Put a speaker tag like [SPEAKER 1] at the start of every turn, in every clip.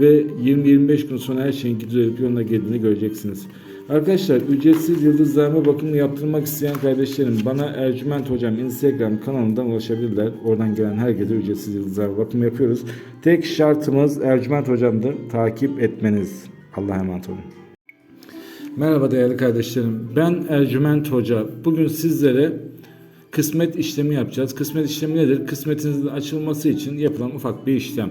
[SPEAKER 1] ve 20-25 gün sonra her şeyin düzelip yoluna geldiğini göreceksiniz. Arkadaşlar ücretsiz yıldızlarma bakımını yaptırmak isteyen kardeşlerim bana Ercüment Hocam Instagram kanalından ulaşabilirler. Oradan gelen herkese ücretsiz yıldızlarma bakımı yapıyoruz. Tek şartımız Ercüment Hocam'dır. Takip etmeniz. Allah'a emanet olun. Merhaba değerli kardeşlerim. Ben Ercüment Hoca. Bugün sizlere kısmet işlemi yapacağız. Kısmet işlemi nedir? Kısmetinizin açılması için yapılan ufak bir işlem.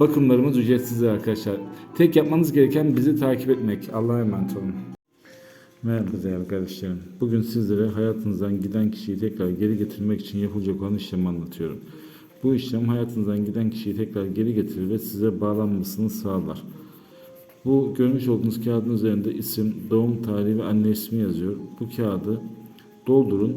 [SPEAKER 1] Bakımlarımız ücretsizdir arkadaşlar. Tek yapmanız gereken bizi takip etmek. Allah'a emanet olun. Merhaba değerli kardeşlerim. Bugün sizlere hayatınızdan giden kişiyi tekrar geri getirmek için yapılacak olan işlemi anlatıyorum. Bu işlem hayatınızdan giden kişiyi tekrar geri getirir ve size bağlanmasını sağlar. Bu görmüş olduğunuz kağıdın üzerinde isim, doğum tarihi ve anne ismi yazıyor. Bu kağıdı doldurun